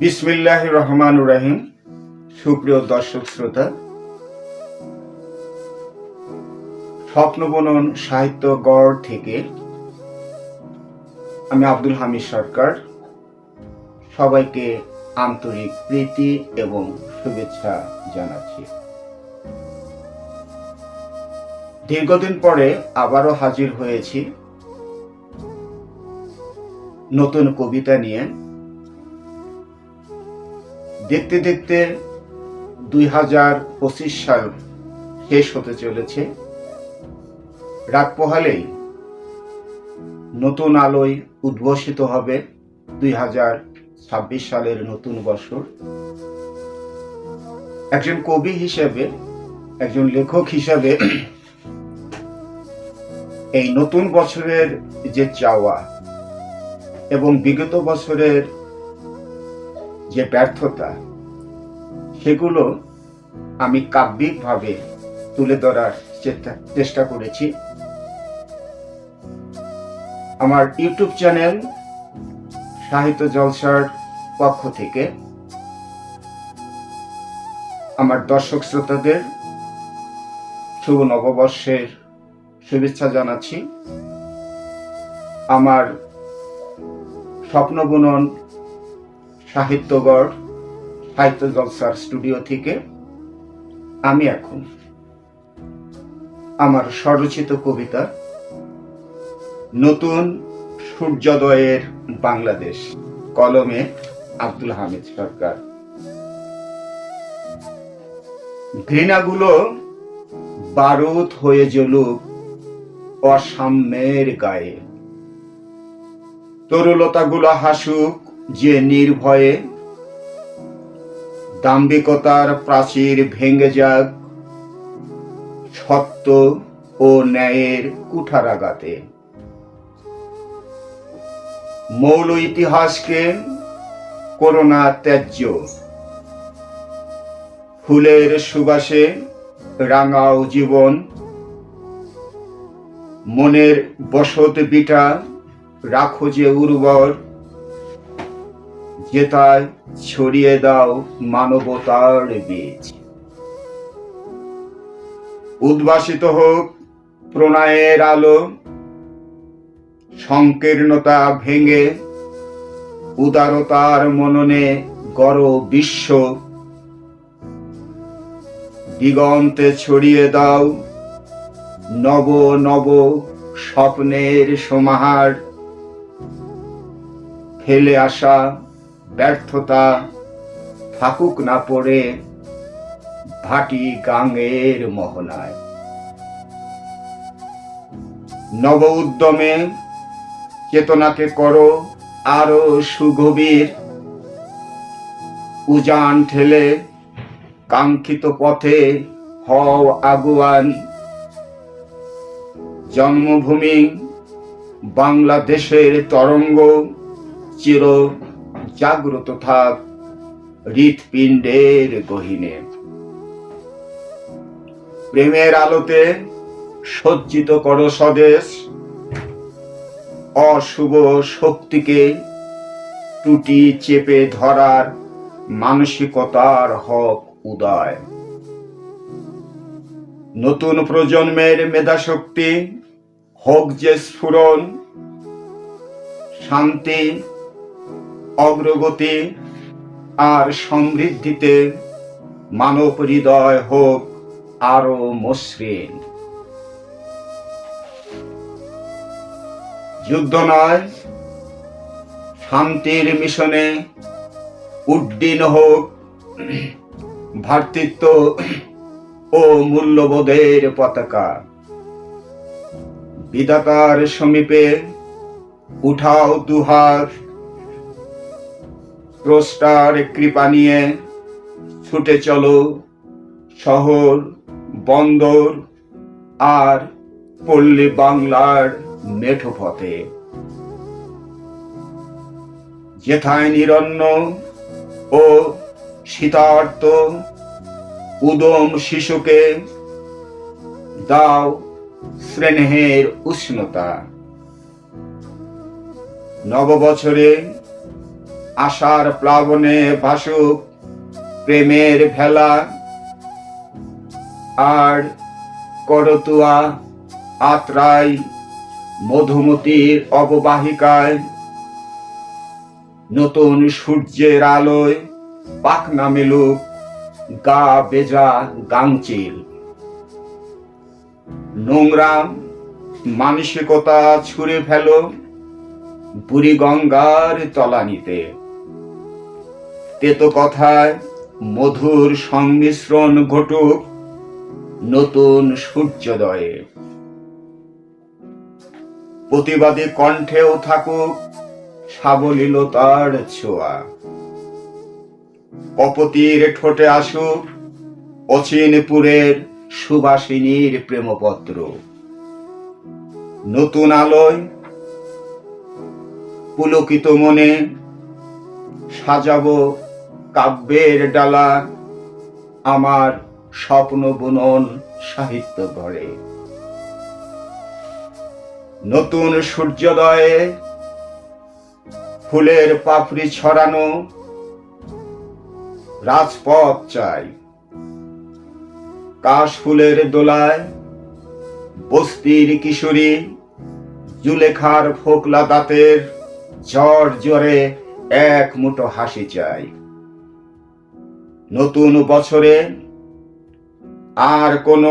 বিসমিল্লাহ রহমান রাহিম। সুপ্রিয় দর্শক শ্রোতা স্বপ্নবনন সাহিত্য গড় থেকে আমি আব্দুল হামিদ সরকার। সবাইকে আন্তরিক প্রীতি এবং শুভেচ্ছা জানাচ্ছি। দীর্ঘদিন পরে আবারও হাজির হয়েছি। নতুন কবিতা নিয়ে দেখতে দেখতে দুই হাজার পঁচিশ সাল শেষ হতে চলেছে। রাত পোহালেই নতুন আলোয় উদ্ভাসিত হবে দুই হাজার ছাব্বিশ সালের নতুন বছর। একজন কবি হিসেবে, একজন লেখক হিসেবে এই নতুন বছরের যে চাওয়া এবং বিগত বছরের যে ব্যর্থতা সেগুলো আমি কাব্যিকভাবে তুলে ধরার চেষ্টা চেষ্টা করেছি। আমার ইউটিউব চ্যানেল সাহিত্য জলসার পক্ষ থেকে। আমার দর্শক শ্রোতাদের শুভ নববর্ষের শুভেচ্ছা জানাচ্ছি। আমার স্বপ্নবুনন সাহিত্যগড় স্টুডিও থেকে আমি এখন আমার স্বরচিত কবিতা নতুন সূর্যোদয়ের বাংলাদেশ, কলমে আব্দুল হামিদ সরকার। ঘৃণাগুলো বারুদ হয়ে জ্বলুক অসাম্যের গায়ে। তরুলতাগুলো হাসুক যে নির্ভয়ে দাম্ভিকতার প্রাচীর ভেঙে যাক সত্য ও ন্যায়ের কুঠারাগাতে। মৌল ইতিহাসকে করোনা ত্যায্য। ফুলের সুবাসে রাঙাও জীবন। মনের বসত বিটা রাখো যে উর্বর। যেতায় ছড়িয়ে দাও মানবতার বীজ। উদ্ভাসিত হোক প্রণয়ের আলো, সংকীর্ণতা ভেঙে উদারতার মননে গড় বিশ্ব। দিগন্তে ছড়িয়ে দাও নব নব স্বপ্নের সমাহার। ফেলে আসা ব্যর্থতা থাকুক না পড়ে ভাটি গাঙের মহলায়। নব উদ্যমে চেতনাকে করো, আরও সুগভীর। উজান ঠেলে কাঙ্ক্ষিত পথে হও আগুয়ান। জন্মভূমি বাংলাদেশের তরঙ্গ চির জাগ্রত থাক, হৃৎপিণ্ডের গহিনে। প্রেমের আলোতে সজ্জিত কর স্বদেশ, অশুভ শক্তিকে টুটি চেপে ধরার মানসিকতার হক উদয়। নতুন প্রজন্মের মেধাশক্তি, হোক যে স্ফুরণ, শান্তি অগ্রগতি আর সমৃদ্ধিতে মানব হৃদয় হোক আরও মসৃণ। যুদ্ধ নয়, শান্তির মিশনে উড্ডীন হোক ভ্রাতৃত্ব ও মূল্যবোধের পতাকা। বিধাতার সমীপে উঠাও দুহার স্রষ্টার কৃপা নিয়ে ছুটে চলো। শহর, বন্দর আর পল্লী বাংলার মেঠো পথে যেথায় নিরন্ন ও শীতার্ত উদম শিশুকে দাও স্নেহের উষ্ণতা। নববছরে আশার প্লাবনে ভাসুক প্রেমের ভেলা। আর করতুয়া আত্রাই মধুমতির অববাহিকায়। নতুন সূর্যের আলোয় পাখনা মেলুক গা বেজা গাংচিল নোংরা মানসিকতা ছুঁড়ে ফেল বুড়ি গঙ্গার তলানিতে। তেতো কথায় মধুর সংমিশ্রণ ঘটুক নতুন সূর্যোদয়ে। প্রতিবাদী কণ্ঠেও থাকুক সাবলীলতার ছোঁয়া। কপতির ঠোঁটে আসুক অচিনপুরের সুবাসিনীর প্রেমপত্র। নতুন আলোয় পুলকিত মনে সাজাবো কাব্যের ডালা আমার স্বপ্ন বুনন সাহিত্য ঘরে নতুন সূর্যোদয়ে ফুলের পাপড়ি ছড়ানো রাজপথ চাই। কাশ ফুলের দোলায় বস্তির কিশোরী জুলেখার ফোকলা দাঁতের জ্বর জ্বরে এক মুঠো হাসি চাই। নতুন বছরে আর কোন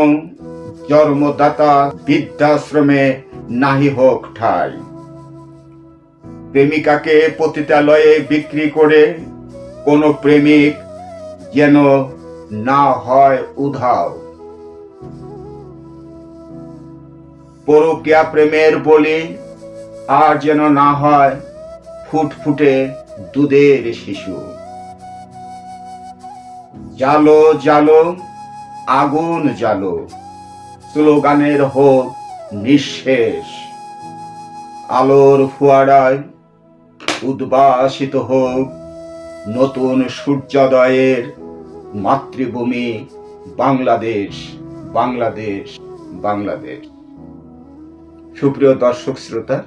জন্মদাতা বৃদ্ধাশ্রমে নাহি হোক ঠাই। প্রেমিকাকে পতিতালয়ে বিক্রি করে কোন প্রেমিক যেন না হয় উধাও। পরকিয়া প্রেমের বলি আর যেন না হয় ফুটফুটে দুধের শিশু। জালো জালো, আগুন জালো। স্লোগানের হোক নিঃশেষ। আলোর ফুয়ারায় উদ্বাসিত হোক নতুন সূর্যোদয়ের মাতৃভূমি বাংলাদেশ বাংলাদেশ বাংলাদেশ। সুপ্রিয় দর্শক, শ্রোতা,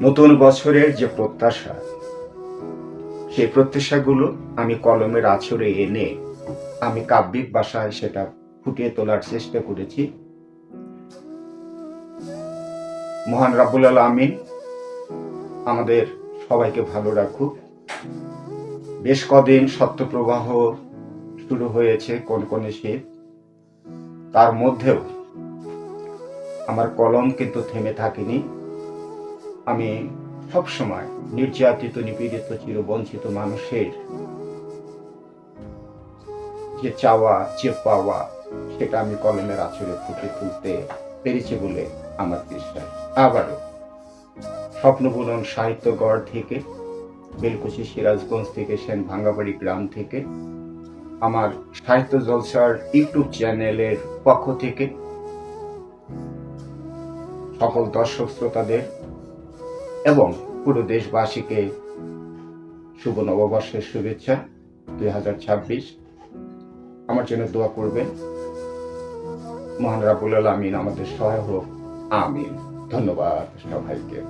নতুন বছরের যে প্রত্যাশা সেই প্রত্যাশাগুলো আমি কলমের আছড়ে এনে আমি কাব্যিক ভাষায় সেটা ফুটিয়ে তোলার চেষ্টা করেছি। মহান রাবুল আল আমিন আমাদের সবাইকে ভালো রাখুক। বেশ কদিন সত্যপ্রবাহ শুরু হয়েছে কোন কোন শীত তার মধ্যেও আমার কলম কিন্তু থেমে থাকেনি। আমি সবসময় নির্যাতিত, নিপীড়িত, চিরবঞ্চিত মানুষের যে চাওয়া, যে পাওয়া, সেটা আমি কলমের আচরে ফুটে তুলতে পেরেছি বলে আমার বিশ্বাস। আবারও স্বপ্নবুনন সাহিত্যগড় থেকে, বেলকুচি সিরাজগঞ্জ থেকে সেন ভাঙ্গাবাড়ি গ্রাম থেকে, আমার সাহিত্য জলসার ইউটিউব চ্যানেলের পক্ষ থেকে সকল দর্শক শ্রোতাদের এবং পুরো দেশবাসীকে শুভ নববর্ষের শুভেচ্ছা দুই হাজার ছাব্বিশ। আমার জন্য দোয়া করবেন। মহান রাবুল আমিন আমাদের সহায় হোক। আমিন। ধন্যবাদ সবাইকে